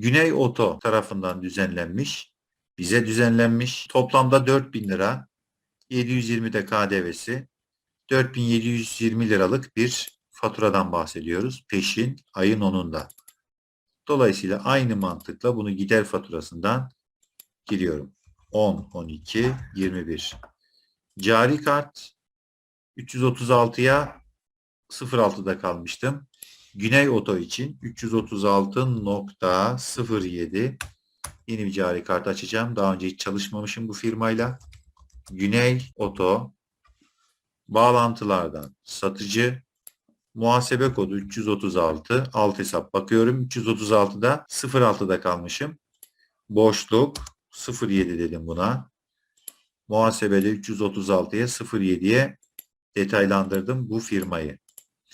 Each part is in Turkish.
Güney Oto tarafından düzenlenmiş. Bize düzenlenmiş. Toplamda 4000 lira. 720 de KDV'si. 4720 liralık bir faturadan bahsediyoruz. Peşin ayın 10'unda. Dolayısıyla aynı mantıkla bunu gider faturasından giriyorum. 10, 12, 21. Cari kart 336'ya 06'da kalmıştım. Güney Oto için 336.07 yeni bir cari kart açacağım. Daha önce hiç çalışmamışım bu firmayla. Güney Oto bağlantılardan satıcı muhasebe kodu 336 alt hesap bakıyorum. 336'da 06'da kalmışım. Boşluk 07 dedim buna. Muhasebede 336'ya 07'ye detaylandırdım bu firmayı.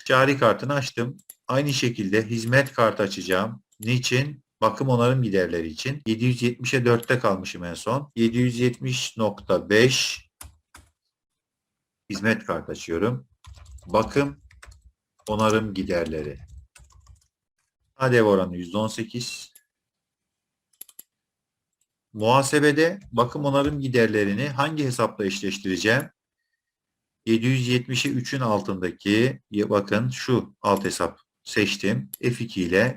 Cari kartını açtım. Aynı şekilde hizmet kartı açacağım. Niçin? Bakım onarım giderleri için. 770'e 4'te kalmışım en son. 770.5 hizmet kartı açıyorum. Bakım onarım giderleri. KDV oranı %18. Muhasebede bakım onarım giderlerini hangi hesapla eşleştireceğim? 770'i 3'ün altındaki bakın şu alt hesap seçtim. F2 ile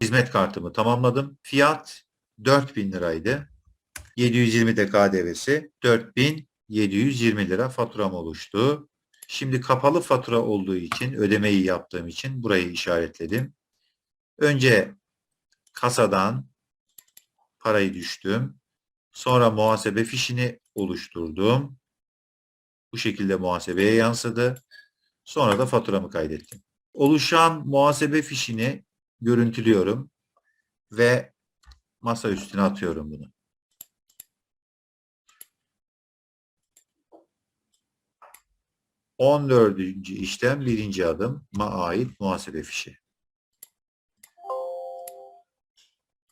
hizmet kartımı tamamladım. Fiyat 4000 liraydı. 720 de KDV'si 4720 lira faturam oluştu. Şimdi kapalı fatura olduğu için ödemeyi yaptığım için burayı işaretledim. Önce kasadan parayı düştüm. Sonra muhasebe fişini oluşturdum. Bu şekilde muhasebeye yansıdı. Sonra da faturamı kaydettim. Oluşan muhasebe fişini görüntülüyorum ve masa üstüne atıyorum bunu. On dördüncü işlem birinci adım ma ait muhasebe fişi.